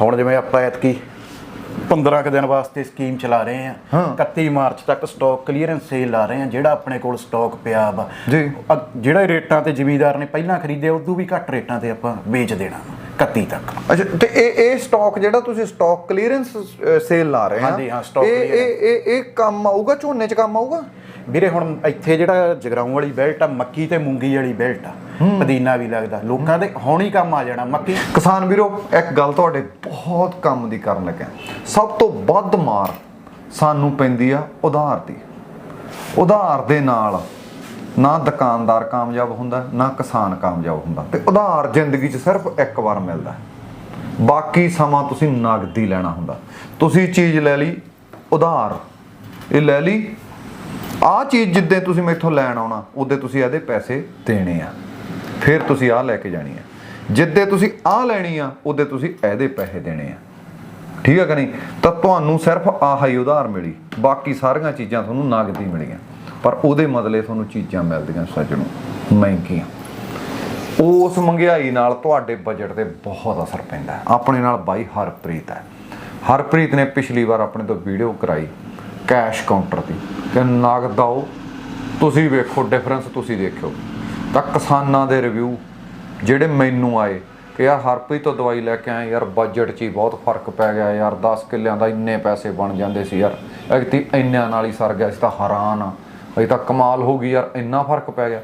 ਹੁਣ ਜਿਵੇਂ ਆਪਾਂ ਐਤਕੀ 15 ਕੁ ਦਿਨ ਵਾਸਤੇ ਸਕੀਮ ਚਲਾ ਰਹੇ। ਹਾਂ। 31 ਮਾਰਚ ਤੱਕ ਸਟਾਕ ਕਲੀਅਰੈਂਸ ਸੇਲ ਲਾ ਰਹੇ ਹਾਂ ਜਿਹੜਾ ਆਪਣੇ ਕੋਲ ਸਟਾਕ ਪਿਆ ਵਾ। ਜੀ। ਜਿਹੜਾ ਰੇਟਾਂ ਤੇ ਜ਼ਿਮੀਦਾਰ ਨੇ ਪਹਿਲਾਂ ਖਰੀਦਿਆ ਉਦੋਂ ਵੀ ਘੱਟ ਰੇਟਾਂ ਤੇ ਆਪਾਂ ਵੇਚ ਦੇਣਾ 31 ਤੱਕ। ਅੱਛਾ ਤੇ ਇਹ ਇਹ ਸਟਾਕ ਜਿਹੜਾ ਤੁਸੀਂ ਸਟਾਕ ਕਲੀਅਰੈਂਸ ਸੇਲ ਲਾ ਰਹੇ ਆ ਹਾਂਜੀ, ਹਾਂ, ਇਹ ਇਹ ਇਹ ਇਹ ਕੰਮ ਆਊਗਾ ਝੋਨੇ 'ਚ ਕੰਮ ਆਊਗਾ? ਵੀਰੇ ਹੁਣ ਇੱਥੇ ਜਿਹੜਾ ਜਗਰਾਉਂ ਵਾਲੀ ਬੈਲਟ ਆ ਮੱਕੀ ਤੇ ਮੂੰਗੀ ਵਾਲੀ ਬੈਲਟ ਆ ਪੁਦੀਨਾ ਵੀ ਲੱਗਦਾ। ਲੋਕਾਂ ਦੇ ਹੁਣ ਹੀ ਕੰਮ ਆ ਜਾਣਾ। ਮੱਕੀ ਕਿਸਾਨ ਵੀਰੋ ਇੱਕ ਗੱਲ ਤੁਹਾਡੇ ਬਹੁਤ ਕੰਮ ਦੀ ਕਰਨ ਲੱਗਿਆ ਸਭ ਤੋਂ ਵੱਧ ਮਾਰ ਸਾਨੂੰ ਪੈਂਦੀ ਆ ਉਧਾਰ ਦੀ। ਉਧਾਰ ਦੇ ਨਾਲ ਨਾ ਦੁਕਾਨਦਾਰ ਕਾਮਯਾਬ ਹੁੰਦਾ ਨਾ ਕਿਸਾਨ ਕਾਮਯਾਬ ਹੁੰਦਾ। ਤੇ ਉਧਾਰ ਜ਼ਿੰਦਗੀ 'ਚ ਸਿਰਫ ਇੱਕ ਵਾਰ ਮਿਲਦਾ। ਬਾਕੀ ਸਮਾਂ ਤੁਸੀਂ ਨਗਦੀ ਲੈਣਾ ਹੁੰਦਾ। ਤੁਸੀਂ ਚੀਜ਼ ਲੈ ਲਈ ਉਧਾਰ। ਇਹ ਲੈ ਲਈ ਆਹ ਚੀਜ਼ ਜਿੱਦੇ ਤੁਸੀਂ ਮੈਥੋਂ ਲੈਣ ਆਉਣਾ, ਉਹਦੇ ਤੁਸੀਂ ਇਹਦੇ ਪੈਸੇ ਦੇਣੇ ਆ। ਫਿਰ ਤੁਸੀਂ ਆਹ ਲੈ ਕੇ ਜਾਣੀ ਆ। ਜਿੱਦੇ ਤੁਸੀਂ ਆਹ ਲੈਣੀ ਆ, ਉਹਦੇ ਤੁਸੀਂ ਇਹਦੇ ਪੈਸੇ ਦੇਣੇ ਆ। ਠੀਕ ਹੈ ਕਿ ਨਹੀਂ? ਤਾਂ ਤੁਹਾਨੂੰ ਸਿਰਫ ਆਹ ਹੀ ਉਧਾਰ ਮਿਲੀ। ਬਾਕੀ ਸਾਰੀਆਂ ਚੀਜ਼ਾਂ ਤੁਹਾਨੂੰ ਨਗਦੀ ਮਿਲੀਆਂ। ਪਰ ਉਹਦੇ ਬਦਲੇ ਤੁਹਾਨੂੰ ਚੀਜ਼ਾਂ ਮਿਲਦੀਆਂ ਸੱਜਣੋ, ਮਹਿੰਗੀਆਂ। ਉਸ ਮਹਿੰਗਾਈ ਨਾਲ ਤੁਹਾਡੇ ਬਜਟ ਤੇ ਬਹੁਤ ਅਸਰ ਪੈਂਦਾ। ਆਪਣੇ ਨਾਲ ਬਾਈ ਹਰਪ੍ਰੀਤ ਹੈ। ਹਰਪ੍ਰੀਤ ਨੇ ਪਿਛਲੀ ਵਾਰ ਆਪਣੇ ਤੋਂ ਵੀਡੀਓ ਕਰਾਈ। ਕੈਸ਼ ਕਾਊਂਟਰ ਦੀ। ਕਿ ਨਗਦ ਆਓ ਤੁਸੀਂ ਵੇਖੋ ਡਿਫਰੈਂਸ ਤੁਸੀਂ ਦੇਖਿਓ। ਤਾਂ ਕਿਸਾਨਾਂ ਦੇ ਰਿਵਿਊ ਜਿਹੜੇ ਮੈਨੂੰ ਆਏ ਕਿ ਯਾਰ ਹਰਪ੍ਰੀਤ ਤੋਂ ਦਵਾਈ ਲੈ ਕੇ ਆਏ ਯਾਰ ਬਜਟ 'ਚ ਹੀ ਬਹੁਤ ਫ਼ਰਕ ਪੈ ਗਿਆ ਯਾਰ 10 ਕਿੱਲਿਆਂ ਦਾ ਇੰਨੇ ਪੈਸੇ ਬਣ ਜਾਂਦੇ ਸੀ ਯਾਰ। ਐਕਤੀ ਇੰਨਿਆਂ ਨਾਲ ਹੀ ਸਰ ਗਿਆ ਸੀ ਤਾਂ ਹੈਰਾਨ ਆ। ਅਜੇ ਤਾਂ ਕਮਾਲ ਹੋ ਗਈ ਯਾਰ ਇੰਨਾ ਫ਼ਰਕ ਪੈ ਗਿਆ।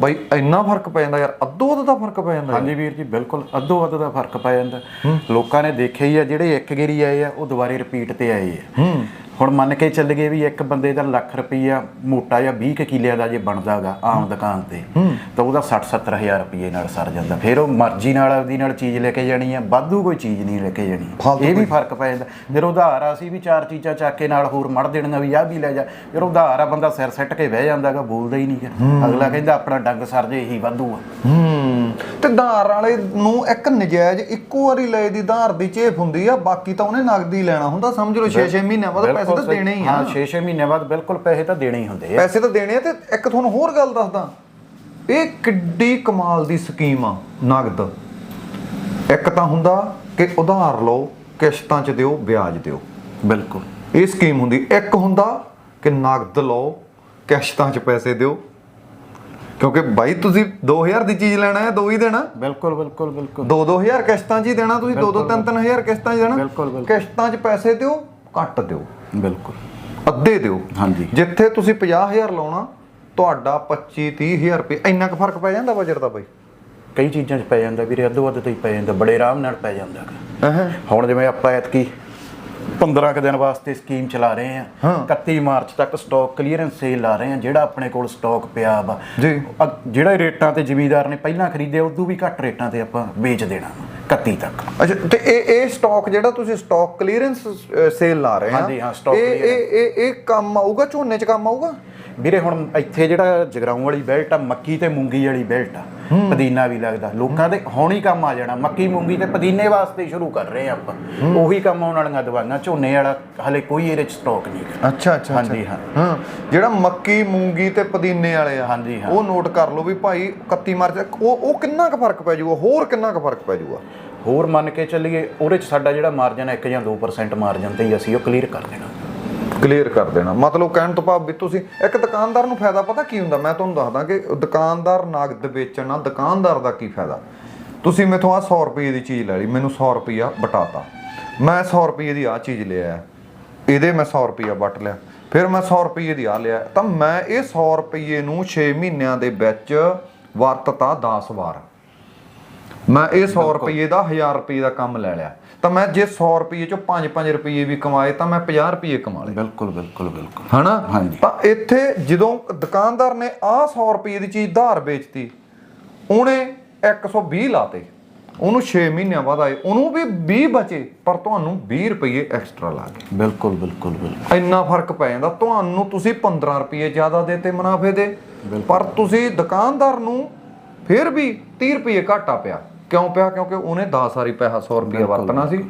ਬਈ ਇੰਨਾ ਫ਼ਰਕ ਪੈ ਜਾਂਦਾ ਯਾਰ ਅੱਧੋ ਅੱਧ ਦਾ ਫ਼ਰਕ ਪੈ ਜਾਂਦਾ। ਹਾਂਜੀ ਵੀਰ ਜੀ ਬਿਲਕੁਲ ਅੱਧੋ ਅੱਧ ਦਾ ਫ਼ਰਕ ਪੈ ਜਾਂਦਾ। ਲੋਕਾਂ ਨੇ ਦੇਖਿਆ ਹੀ ਆ ਜਿਹੜੇ ਇੱਕ ਗੇਰੀ ਆਏ ਆ ਉਹ ਦੁਬਾਰੇ ਰਿਪੀਟ ਤੇ ਆਏ ਆ। ਹੁਣ ਮੰਨ ਕੇ ਚੱਲ ਗਏ ਵੀ ਇੱਕ ਬੰਦੇ ਦਾ ਲੱਖ ਰੁਪਈਆ ਮੋਟਾ ਜਾਂ 20 ਕੁ ਕਿੱਲਿਆਂ ਦਾ ਜੇ ਬਣਦਾਗਾ ਆਮ ਦੁਕਾਨ ਤੇ ਤਾਂ ਉਹਦਾ 60 70000 ਰੁਪਏ ਨਾਲ ਸਰ ਜਾਂਦਾ। ਫਿਰ ਉਹ ਮਰਜ਼ੀ ਨਾਲ ਉਹਦੀ ਨਾਲ ਚੀਜ਼ ਲੈ ਕੇ ਜਾਣੀ ਆ ਵਾਧੂ ਕੋਈ ਚੀਜ਼ ਨਹੀਂ ਲੈ ਕੇ ਜਾਣੀ। ਇਹ ਵੀ ਫ਼ਰਕ ਪੈ ਜਾਂਦਾ। ਫਿਰ ਉਧਾਰ ਆ ਸੀ ਵੀ ਚਾਰ ਚੀਜ਼ਾਂ ਚੱਕ ਕੇ ਨਾਲ ਹੋਰ ਮੜ ਦੇਣੀਆਂ ਵੀ ਆਹ ਵੀ ਲੈ ਜਾ। ਫਿਰ ਉਧਾਰ ਆ ਬੰਦਾ ਸਿਰ ਸੱਟ ਕੇ ਬਹਿ ਜਾਂਦਾਗਾ ਬੋਲਦਾ ਹੀ ਨਹੀਂ ਅਗਲਾ ਕਹਿੰਦਾ ਆਪਣਾ ਡੰਗ ਸਰ ਜੇ ਇਹੀ ਵਾਧੂ ਆ। ਤੇ ਧਾਰ ਵਾਲੇ ਨੂੰ ਇੱਕ ਨਜਾਇਜ਼ ਇੱਕੋ ਵਾਰੀ ਲਏ ਦੀ ਧਾਰ ਦੀ ਝੇਪ ਹੁੰਦੀ ਆ ਬਾਕੀ ਤਾਂ ਉਹਨੇ ਨਗਦੀ ਲੈਣਾ ਹੁੰਦਾ ਸਮਝ ਲਓ 6-6 ਮਹੀਨਿਆਂ ਬਾਅਦ ਪੈਸੇ ਤਾਂ ਦੇਣੇ ਹੀ ਆ। ਹਾਂ 6-6 ਮਹੀਨੇ ਬਾਅਦ ਬਿਲਕੁਲ ਪੈਸੇ ਤਾਂ ਦੇਣੇ ਹੀ ਹੁੰਦੇ ਆ। ਪੈਸੇ ਤਾਂ ਦੇਣੇ ਆ ਤੇ ਇੱਕ ਤੁਹਾਨੂੰ ਹੋਰ ਗੱਲ ਦੱਸਦਾ। ਇਹ ਕਿੱਡੀ ਕਮਾਲ ਦੀ ਸਕੀਮ ਆ ਨਗਦ। ਇੱਕ ਤਾਂ ਹੁੰਦਾ ਕਿ ਉਧਾਰ ਲਓ ਕਿਸ਼ਤਾਂ 'ਚ ਦਿਓ ਵਿਆਜ ਦਿਓ। ਬਿਲਕੁਲ। ਇਹ ਸਕੀਮ ਹੁੰਦੀ। ਇੱਕ ਹੁੰਦਾ ਕਿ ਨਗਦ ਲਓ ਕਿਸ਼ਤਾਂ 'ਚ ਪੈਸੇ ਦਿਓ। ਕਿਉਂਕਿ ਬਾਈ ਤੁਸੀਂ 2000 ਦੀ ਚੀਜ਼ ਲੈਣਾ ਹੈ ਦੋ ਹੀ ਦੇਣਾ। ਬਿਲਕੁਲ ਬਿਲਕੁਲ ਬਿਲਕੁਲ। 2-2000 ਕਿਸ਼ਤਾਂ 'ਚ ਹੀ ਦੇਣਾ ਤੁਸੀਂ 2-2 3-3000 ਕਿਸ਼ਤਾਂ 'ਚ ਦੇਣਾ। ਕਿਸ਼ਤਾਂ 'ਚ ਪੈਸੇ ਦਿਓ ਘੱਟ ਦਿਓ। ਬਿਲਕੁਲ ਅੱਧੇ ਦਿਓ ਹਾਂਜੀ। ਜਿੱਥੇ ਤੁਸੀਂ 50000 ਲਾਉਣਾ ਤੁਹਾਡਾ 25-30000 ਰੁਪਏ ਇੰਨਾ ਕੁ ਫ਼ਰਕ ਪੈ ਜਾਂਦਾ ਬਜਟ ਦਾ ਬਾਈ ਕਈ ਚੀਜ਼ਾਂ 'ਚ ਪੈ ਜਾਂਦਾ ਵੀਰੇ ਅੱਧੋ ਅੱਧ ਤੇ ਹੀ ਪੈ ਜਾਂਦਾ ਬੜੇ ਆਰਾਮ ਨਾਲ ਪੈ ਜਾਂਦਾ ਗਾ। ਅਹਾਂ ਹੁਣ ਜਿਵੇਂ ਆਪਾਂ ਐਤਕੀ 15 ਕੁ ਦਿਨ ਵਾਸਤੇ ਸਕੀਮ ਚਲਾ ਰਹੇ ਹਾਂ। ਹਾਂ 31 ਮਾਰਚ ਤੱਕ ਸਟਾਕ ਕਲੀਅਰੈਂਸ ਸੇਲ ਲਾ ਰਹੇ ਹਾਂ ਜਿਹੜਾ ਆਪਣੇ ਕੋਲ ਸਟਾਕ ਪਿਆ ਵਾ ਜੀ। ਜਿਹੜਾ ਰੇਟਾਂ ਤੇ ਜ਼ਿਮੀਦਾਰ ਨੇ ਪਹਿਲਾਂ ਖਰੀਦਿਆ ਉਦੋਂ ਵੀ ਘੱਟ ਰੇਟਾਂ ਤੇ ਆਪਾਂ ਵੇਚ ਦੇਣਾ 31 ਤੱਕ। ਅੱਛਾ ਤੇ ਇਹ ਇਹ ਸਟਾਕ ਜਿਹੜਾ ਤੁਸੀਂ ਸਟਾਕ ਕਲੀਅਰੈਂਸ ਸੇਲ ਲਾ ਰਹੇ ਆ ਹਾਂਜੀ, ਹਾਂ, ਇਹ ਇਹ ਇਹ ਇਹ ਕੰਮ ਆਊਗਾ ਝੋਨੇ 'ਚ ਕੰਮ ਆਊਗਾ? ਵੀਰੇ ਹੁਣ ਇੱਥੇ ਜਿਹੜਾ ਜਗਰਾਉਂ ਵਾਲੀ ਬੈਲਟ ਆ ਮੱਕੀ ਤੇ ਮੂੰਗੀ ਵਾਲੀ ਬੈਲਟ ਆ ਪੁਦੀਨਾ ਵੀ ਲੱਗਦਾ। ਲੋਕਾਂ ਦੇ ਹੁਣ ਹੀ ਕੰਮ ਆ ਜਾਣਾ ਮੱਕੀ ਮੂੰਗੀ ਤੇ ਪੁਦੀਨੇ ਵਾਸਤੇ ਸ਼ੁਰੂ ਕਰ ਰਹੇ ਆ ਆਪਾਂ। ਉਹੀ ਕੰਮ ਆਉਣ ਵਾਲੀਆਂ ਦਵਾਈਆਂ ਝੋਨੇ ਵਾਲਾ ਹਲੇ ਕੋਈ ਇਹਦੇ ਚ ਸਟਾਕ ਨਹੀਂ। ਅੱਛਾ ਅੱਛਾ ਹਾਂਜੀ ਹਾਂ। ਹਾਂ ਜਿਹੜਾ ਮੱਕੀ ਮੂੰਗੀ ਤੇ ਪੁਦੀਨੇ ਵਾਲੇ ਆ ਹਾਂਜੀ, ਹਾਂ। ਉਹ ਨੋਟ ਕਰ ਲਓ ਵੀ ਭਾਈ 31 ਮਾਰਚ ਉਹ ਉਹ ਕਿੰਨਾ ਕੁ ਫ਼ਰਕ ਪੈ ਜਾਊਗਾ ਹੋਰ ਕਿੰਨਾ ਕੁ ਫ਼ਰਕ ਪੈ ਜਾਊਗਾ ਹੋਰ ਮੰਨ ਕੇ ਚੱਲੀਏ ਉਹਦੇ ਚ ਸਾਡਾ ਜਿਹੜਾ ਮਾਰਜਨ ਹੈ 1 ਜਾਂ 2% ਮਾਰਜਨ ਤੇ ਹੀ ਅਸੀਂ ਉਹ ਕਲੀਅਰ ਕਰ ਦੇਣਾ। ਕਲੀਅਰ ਕਰ ਦੇਣਾ। ਮਤਲਬ ਕਹਿਣ ਤੋਂ ਭਾਵ ਵੀ ਤੁਸੀਂ ਇੱਕ ਦੁਕਾਨਦਾਰ ਨੂੰ ਫਾਇਦਾ ਪਤਾ ਕੀ ਹੁੰਦਾ? ਮੈਂ ਤੁਹਾਨੂੰ ਦੱਸਦਾ ਕਿ ਦੁਕਾਨਦਾਰ ਨਗਦ ਵੇਚਣਾ ਦੁਕਾਨਦਾਰ ਦਾ ਕੀ ਫਾਇਦਾ? ਤੁਸੀਂ ਮੇਥੋਂ ਆ 100 ਰੁਪਏ ਦੀ ਚੀਜ਼ ਲੈ ਲਈ, ਮੈਨੂੰ 100 ਰੁਪਿਆ ਬਟਾਤਾ। ਮੈਂ 100 ਰੁਪਏ ਦੀ ਆ ਚੀਜ਼ ਲਿਆ। ਇਹਦੇ ਮੈਂ 100 ਰੁਪਿਆ ਵਟ ਲਿਆ। ਫਿਰ ਮੈਂ 100 ਰੁਪਏ ਦੀ ਆ ਲਿਆ। ਤਾਂ ਮੈਂ ਇਹ 100 ਰੁਪਏ ਨੂੰ 6 ਮਹੀਨਿਆਂ ਦੇ ਵਿੱਚ ਵਰਤਤਾ 10 ਵਾਰ। ਮੈਂ ਇਹ 100 ਰੁਪਏ ਦਾ 1000 ਰੁਪਏ ਦਾ ਕੰਮ ਲੈ ਲਿਆ। ਤਾਂ ਮੈਂ ਜੇ 100 ਰੁਪਏ ਚੋਂ 5-5 ਰੁਪਏ ਵੀ ਕਮਾਏ ਤਾਂ ਮੈਂ 50 ਰੁਪਏ ਕਮਾ ਲਏ। ਬਿਲਕੁਲ ਬਿਲਕੁਲ ਬਿਲਕੁਲ। ਹਨਾ। ਤਾਂ ਇੱਥੇ ਜਦੋਂ ਦੁਕਾਨਦਾਰ ਨੇ ਆਹ 100 ਰੁਪਏ ਦੀ ਚੀਜ਼ ਧਾਰ ਵੇਚਤੀ ਉਹਨੇ 120 ਲਾਤੇ। ਉਹਨੂੰ 6 ਮਹੀਨਿਆਂ ਬਾਅਦ ਆਏ। ਉਹਨੂੰ ਵੀ 20 ਬਚੇ ਪਰ ਤੁਹਾਨੂੰ 20 ਰੁਪਏ ਐਕਸਟਰਾ ਲਾ ਗਏ। ਬਿਲਕੁਲ ਬਿਲਕੁਲ ਬਿਲਕੁਲ। ਇੰਨਾ ਫ਼ਰਕ ਪੈ ਜਾਂਦਾ। ਤੁਹਾਨੂੰ ਤੁਸੀਂ 15 ਰੁਪਏ ਜ਼ਿਆਦਾ ਦੇਤੇ ਮੁਨਾਫੇ ਦੇ ਪਰ ਤੁਸੀਂ ਦੁਕਾਨਦਾਰ ਨੂੰ ਫਿਰ ਵੀ 30 ਰੁਪਏ ਘਾਟਾ ਪਿਆ। ਕਿਉਂ ਪਿਆ? ਕਿਉਂਕਿ ਉਹਨੇ 10 ਵਾਰੀ ਪੈਸਾ 100 ਰੁਪਏ ਵਰਤਣਾ ਸੀ।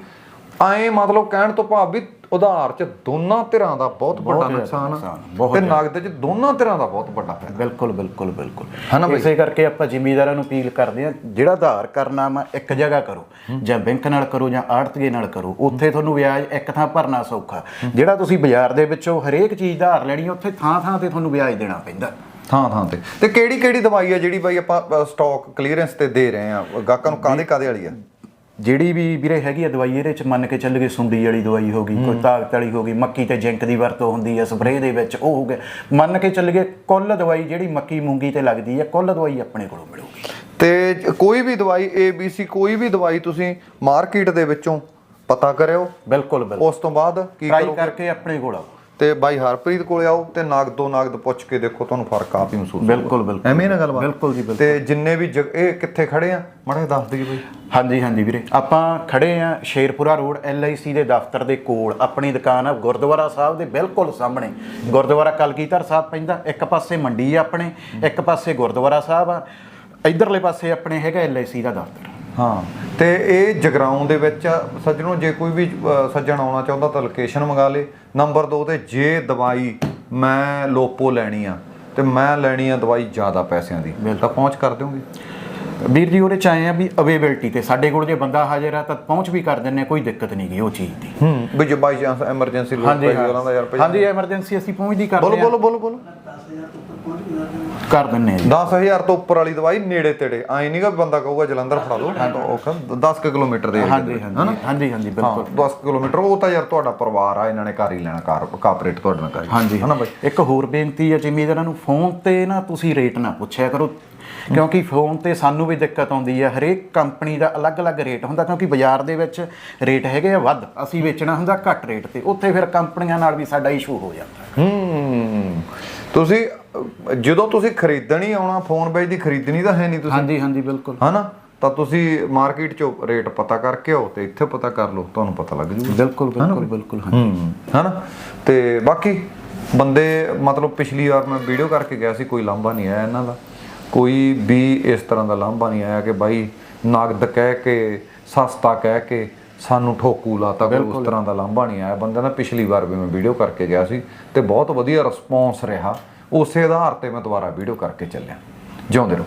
ਐਂ ਮਤਲਬ ਕਹਿਣ ਤੋਂ ਭਾਵ ਵੀ ਉਧਾਰ 'ਚ ਦੋਨਾਂ ਧਿਰਾਂ ਦਾ ਬਹੁਤ ਵੱਡਾ ਨੁਕਸਾਨ ਆ ਤੇ ਨਗਦ 'ਚ ਦੋਨਾਂ ਧਿਰਾਂ ਦਾ ਬਹੁਤ ਵੱਡਾ ਫਾਇਦਾ। ਬਿਲਕੁਲ ਬਿਲਕੁਲ ਬਿਲਕੁਲ। ਹੈ ਨਾ ਬਈ? ਇਸੇ ਕਰਕੇ ਆਪਾਂ ਜ਼ਿਮੀਂਦਾਰਾਂ ਨੂੰ ਅਪੀਲ ਕਰਦੇ ਆ ਜਿਹੜਾ ਆਧਾਰ ਕਰਨਾ ਵਾ ਇੱਕ ਜਗ੍ਹਾ ਕਰੋ। ਜਾਂ ਬੈਂਕ ਨਾਲ ਕਰੋ ਜਾਂ ਆੜਤੀਏ ਨਾਲ ਕਰੋ ਉੱਥੇ ਤੁਹਾਨੂੰ ਵਿਆਜ ਇੱਕ ਥਾਂ ਭਰਨਾ ਸੌਖਾ। ਜਿਹੜਾ ਤੁਸੀਂ ਬਾਜ਼ਾਰ ਦੇ ਵਿੱਚੋਂ ਹਰੇਕ ਚੀਜ਼ ਦਾ ਆਧਾਰ ਲੈਣੀ ਉੱਥੇ ਥਾਂ ਥਾਂ ਤੇ ਤੁਹਾਨੂੰ ਵਿਆਜ ਦੇਣਾ ਪੈਂਦਾ। ਥਾਂ ਥਾਂ ਤੇ। ਤੇ ਕਿਹੜੀ ਕਿਹੜੀ ਦਵਾਈ ਆ ਜਿਹੜੀ ਬਾਈ ਆਪਾਂ ਸਟਾਕ ਕਲੀਅਰੈਂਸ ਤੇ ਦੇ ਰਹੇ ਆ? ਗਾਹਕਾਂ ਨੂੰ ਕਾਦੇ ਕਾਦੇ ਵਾਲੀ ਆ? ਜਿਹੜੀ ਵੀ ਵੀਰੇ ਹੈਗੀ ਆ ਦਵਾਈ ਇਹਦੇ ਚ ਮੰਨ ਕੇ ਚੱਲ ਗਏ ਸੁੰਡੀ ਵਾਲੀ ਦਵਾਈ ਹੋ ਗਈ ਕੋਈ ਤਾਕਤ ਵਾਲੀ ਹੋ ਗਈ ਮੱਕੀ ਤੇ ਜਿੰਕ ਦੀ ਵਰਤੋਂ ਹੁੰਦੀ ਹੈ ਸਪਰੇਅ ਦੇ ਵਿੱਚ ਉਹ ਹੋ ਗਿਆ। ਮੰਨ ਕੇ ਚੱਲ ਗਏ ਕੁੱਲ ਦਵਾਈ ਜਿਹੜੀ ਮੱਕੀ ਮੂੰਗੀ ਤੇ ਲੱਗਦੀ ਹੈ ਕੁੱਲ ਦਵਾਈ ਆਪਣੇ ਕੋਲੋਂ ਮਿਲੂਗੀ। ਤੇ ਕੋਈ ਵੀ ਦਵਾਈ ABC ਕੋਈ ਵੀ ਦਵਾਈ ਤੁਸੀਂ ਮਾਰਕੀਟ ਦੇ ਵਿੱਚੋਂ ਪਤਾ ਕਰਿਓ। ਬਿਲਕੁਲ ਬਿਲਕੁਲ। ਉਸ ਤੋਂ ਬਾਅਦ ਕੀ ਟਰਾਈ ਕਰੋ ਕਰਕੇ ਆਪਣੇ ਕੋਲ ਆਓ। ਤੇ ਬਾਈ ਹਰਪ੍ਰੀਤ ਕੋਲੇ ਆਓ ਤੇ ਨਾਗਦੋ ਨਾਗਦ ਪੁੱਛ ਕੇ ਦੇਖੋ ਤੁਹਾਨੂੰ ਫ਼ਰਕ ਆਪ ਹੀ ਮਹਿਸੂਸ ਹੋਊਗਾ। ਬਿਲਕੁਲ ਬਿਲਕੁਲ। ਐਵੇਂ ਨਾ ਗੱਲਬਾਤ। ਬਿਲਕੁਲ ਜੀ ਬਿਲਕੁਲ। ਤੇ ਜਿੰਨੇ ਵੀ ਜਗ- ਇਹ ਕਿੱਥੇ ਖੜੇ ਆ? ਮੜੇ ਦੱਸ ਦਈਏ ਬਾਈ। ਹਾਂਜੀ ਹਾਂਜੀ ਵੀਰੇ। ਆਪਾਂ ਖੜੇ ਆ ਸ਼ੇਰਪੁਰਾ ਰੋਡ LIC ਦੇ ਦਫ਼ਤਰ ਦੇ ਕੋਲ। ਆਪਣੀ ਦੁਕਾਨ ਆ ਗੁਰਦੁਆਰਾ ਸਾਹਿਬ ਦੇ ਬਿਲਕੁਲ ਸਾਹਮਣੇ। ਗੁਰਦੁਆਰਾ ਕਲਗੀਧਰ ਸਾਹਿਬ ਪੈਂਦਾ। ਇੱਕ ਪਾਸੇ ਮੰਡੀ ਆ ਆਪਣੇ ਇੱਕ ਪਾਸੇ ਗੁਰਦੁਆਰਾ ਸਾਹਿਬ ਆ। ਇਧਰਲੇ ਪਾਸੇ ਆਪਣੇ ਹੈਗਾ LIC ਦਾ ਦਫ਼ਤਰ। ਹਾਂ ਤੇ ਇਹ ਜਗਰਾਉਂ ਦੇ ਵਿੱਚ। ਸੱਜਣੋ ਜੇ ਕੋਈ ਵੀ ਸੱਜਣ ਆਉਣਾ ਚਾਹੁੰਦਾ ਤਾਂ ਲੋਕੇਸ਼ਨ ਮੰਗਾ ਲੇ। ਨੰਬਰ 2 ਤੇ ਜੇ ਦਵਾਈ ਮੈਂ ਲੋਪੋ ਲੈਣੀ ਆ ਤੇ ਮੈਂ ਲੈਣੀ ਆ ਦਵਾਈ ਜ਼ਿਆਦਾ ਪੈਸਿਆਂ ਦੀ ਤਾਂ ਪਹੁੰਚ ਕਰ ਦਿਓਗੇ? ਵੀਰ ਜੀ ਉਹਦੇ ਚ ਆਏ ਆ ਵੀ ਅਵੇਲੇਬਿਲਟੀ ਤੇ ਸਾਡੇ ਕੋਲ ਜੇ ਬੰਦਾ ਹਾਜ਼ਰ ਆ ਤਾਂ ਪਹੁੰਚ ਵੀ ਕਰ ਦਿੰਨੇ ਕੋਈ ਦਿੱਕਤ ਨਹੀਂ ਗਈ ਉਹ ਚੀਜ਼ ਦੀ। ਹੂੰ ਵੀ ਜੇ ਬਾਈ ਚਾਂਸ ਐਮਰਜੈਂਸੀ ਲੋੜ ਪਈ ਉਹਨਾਂ ਦਾ ਯਾਰ ਭਾਈ ਹਾਂਜੀ ਐਮਰਜੈਂਸੀ ਅਸੀਂ ਪਹੁੰਚਦੀ ਕਰਦੇ ਆ। ਬੋਲੋ ਬੋਲੋ ਬੋਲੋ। ਕਰ ਦਿੰਨੇ ਆ ਜੀ। 10000 ਤੋਂ ਉੱਪਰ ਵਾਲੀ ਦਵਾਈ ਨੇੜੇ ਤੇੜੇ। ਐ ਨਹੀਂਗਾ ਬੰਦਾ ਕਹੂਗਾ ਜਲੰਧਰ ਫੜਾ ਲਓ ਤਾਂ ਉਹ ਕਹਿੰਦਾ 10 ਕੁ ਕਿਲੋਮੀਟਰ ਦੇ ਹਾਂਜੀ ਹਾਂਜੀ ਹਾਂਜੀ ਬਿਲਕੁਲ। 10 ਕਿਲੋਮੀਟਰ ਉਹ ਤਾਂ ਯਾਰ ਤੁਹਾਡਾ ਪਰਿਵਾਰ ਆ ਇਹਨਾਂ ਨੇ ਘਰ ਹੀ ਲੈਣਾ ਕਾਰ ਕਾਪਰੇਟ ਤੁਹਾਡੇ ਨਾਲ ਕਰੀ ਹਾਂਜੀ। ਹਨਾ ਬਾਈ? ਇੱਕ ਹੋਰ ਬੇਨਤੀ ਹੈ ਜ਼ਿਮੀਂਦਾਰਾਂ ਨੂੰ ਫੋਨ ਤੇ ਨਾ ਤੁਸੀਂ ਰੇਟ ਨਾ ਪੁੱਛਿਆ ਕਰੋ ਕਿਉਂਕਿ ਫੋਨ ਤੇ ਸਾਨੂੰ ਵੀ ਦਿੱਕਤ ਆਉਂਦੀ ਹੈ ਹਰੇਕ ਕੰਪਨੀ ਦਾ ਅਲੱਗ-ਅਲੱਗ ਰੇਟ ਹੁੰਦਾ ਕਿਉਂਕਿ ਬਾਜ਼ਾਰ ਦੇ ਵਿੱਚ ਰੇਟ ਹੈਗੇ ਆ ਵੱਧ ਅਸੀਂ ਵੇਚਣਾ ਹੁੰਦਾ ਘੱਟ ਰੇਟ ਤੇ ਉੱਥੇ ਫਿਰ ਕੰਪਨੀਆਂ ਨਾਲ ਵੀ ਸਾਡਾ ਇਸ਼ੂ ਹੋ ਜਾਂਦਾ। ਹੂੰ ਤੁਸੀਂ ਜਦੋਂ ਤੁਸੀਂ ਖਰੀਦਣ ਹੀ ਆਉਣਾ ਫੋਨ ਵੇਚ ਦੀ ਖਰੀਦਣੀ ਤਾਂ ਹੈ ਨਹੀਂ ਤੁਸੀਂ। ਹਾਂਜੀ ਹਾਂਜੀ ਬਿਲਕੁਲ। ਹਨਾ? ਤਾਂ ਤੁਸੀਂ ਮਾਰਕੀਟ 'ਚੋਂ ਰੇਟ ਪਤਾ ਕਰਕੇ ਆਓ ਤੇ ਇੱਥੇ ਪਤਾ ਕਰ ਲਓ ਤੁਹਾਨੂੰ ਪਤਾ ਲੱਗ ਜੂਗਾ। ਬਿਲਕੁਲ ਬਿਲਕੁਲ ਬਿਲਕੁਲ ਹਾਂਜੀ। ਹਨਾ? ਤੇ ਬਾਕੀ ਬੰਦੇ ਮਤਲਬ ਪਿਛਲੀ ਵਾਰ ਮੈਂ ਵੀਡੀਓ ਕਰਕੇ ਗਿਆ ਸੀ ਕੋਈ ਲਾਂਭਾ ਨਹੀਂ ਆਇਆ ਇਹਨਾਂ ਦਾ। ਕੋਈ ਵੀ ਇਸ ਤਰ੍ਹਾਂ ਦਾ ਲਾਂਭਾ ਨਹੀਂ ਆਇਆ ਕਿ ਬਾਈ ਨਗਦ ਕਹਿ ਕੇ ਸਸਤਾ ਕਹਿ ਕੇ ਸਾਨੂੰ ਠੋਕੂ ਲਾਤਾ ਕੋਈ ਉਸ ਤਰ੍ਹਾਂ ਦਾ ਲਾਂਭਾ ਨਹੀਂ ਆਇਆ। ਬੰਦੇ ਦਾ ਪਿਛਲੀ ਵਾਰ ਵੀ ਮੈਂ ਵੀਡੀਓ ਕਰਕੇ ਗਿਆ ਸੀ ਤੇ ਬਹੁਤ ਵਧੀਆ ਰਿਸਪੌਂਸ ਰਿਹਾ। ਉਸੇ ਆਧਾਰ ਤੇ ਮੈਂ ਦੁਬਾਰਾ ਵੀਡੀਓ ਕਰਕੇ ਚੱਲਿਆ। ਜਿਉਂਦੇ ਰਹੋ।